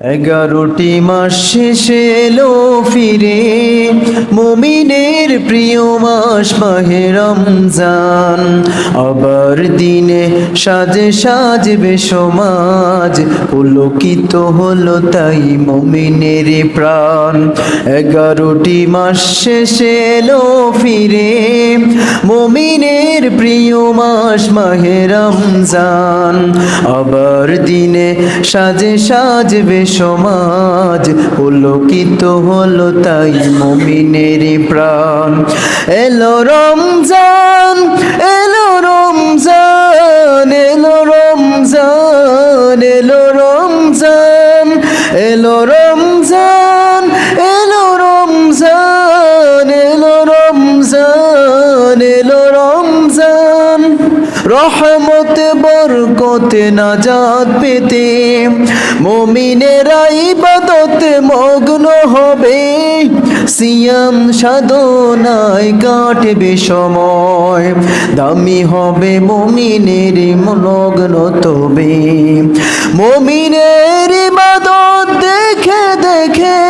এগারোটি মাস শেষে এলো ফিরে। মুমিনের প্রিয় মাস মাহে রমজান। আবার দিনে সাজে সাজবে সমাজ। পুলকিত হলো তাই মুমিনের প্রাণ। এগারোটি মাস শেষে এলো ফিরে। মুমিনের প্রিয় মাস মাহে রমজান। আবার দিনে সাজে সাজবে সমাজ পুলকিত হলো তাই মমিনের প্রাণ। এলো রমজান এলো রমজান এলো রমজান এলো রমজান এলো রমজান। রহমত, বরকতে, নাজাত পেতে। মমিনেরা ইবাদত মগ্ন হবে। সিয়াম সাধনায় কাটবে সময়। দামি হবে মমিনের মগ্ন তবে। মমিনের ইবাদত দেখে দেখে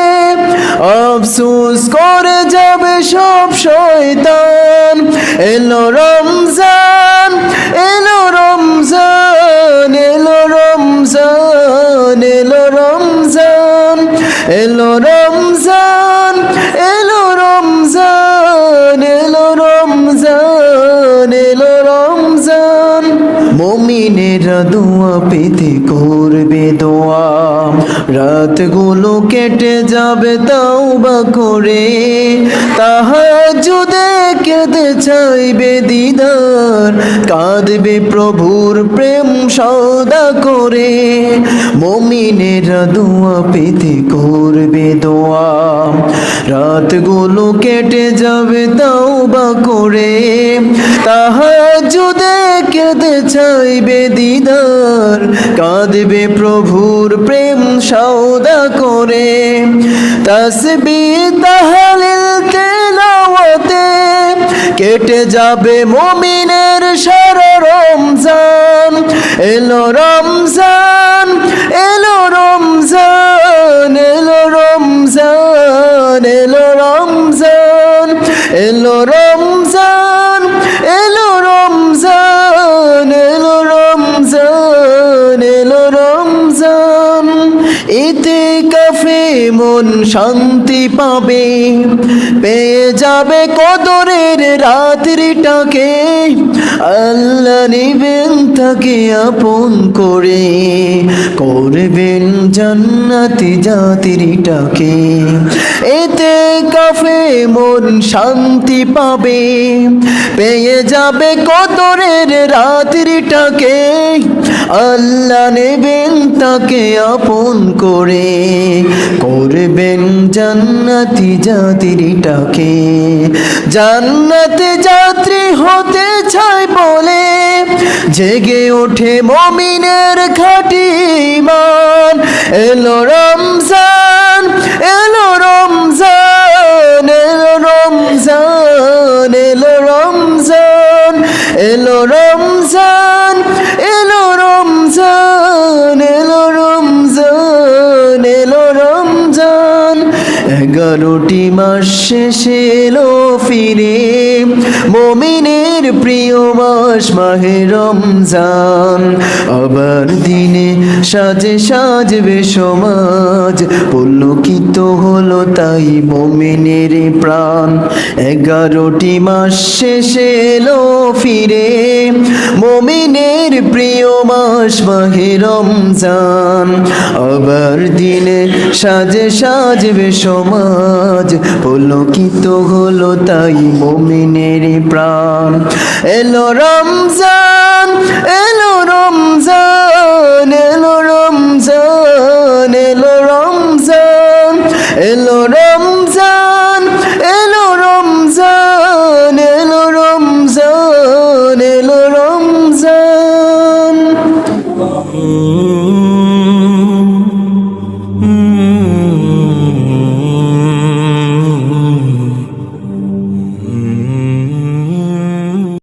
আফসুস করে যাবে সব শয়তান। এলো এলো রমজান এলো রমজান এলো রমজান এলো রমজান। মমিনেরা দোয়া পেতে করবে দোয়া। রাতগুলো কেটে যাবে তাও বা করে। তাহাজুদে কেঁদে চাইবে দিদার, কাঁদবে প্রভুর প্রেম সৌদা করে। মমিনেরা দোয়া পেতে করবে দোয়া। রাতগুলো কেটে যাবে তাও বা করে। তাহাজুদে কেঁদে চাইবে দিদার, কাঁদবে প্রভুর প্রেম সৌদা করে। তসবি তাহলিল তেলাওয়াতে কেটে যাবে মমিনের সার রমজান এলো রমজান এলো রমজান এলো রমজান এলো রমজান এলো রমজান। এতে কাফে মন শান্তি পাবে। পেয়ে যাবে কদরের রাত্রিটাকে। আল্লাহ নিবেন তাকে আপন করে। করবেন জান্নাতি জাতিরিটাকে এতে কাফে মন শান্তি পাবে। পেয়ে যাবে কদরের রাত্রিটাকে। আল্লাহ নেবেন তাকে আপন করে। করবেন জান্নাতি জাতিরিটাকে জান্নাতে যাত্রী হতে চাই বলে জেগে ওঠে মমিনের খাটি মান এলো রমজান এলো ফিরে। মমিনের প্রিয় মাস মাহে রমজান। আবার দিনে সাজে সাজবে সমাজ। পুলকিত হলো তাই মমিনের প্রাণ। এগারোটি মাস শেষে এলো ফিরে। মমিনের প্রিয় মাস মাহে রমজান। আবার দিনে সাজে সাজবে সমাজ। পুলকিত হলো তাই মমিনের প্রাণ। এলো রমজান, এলো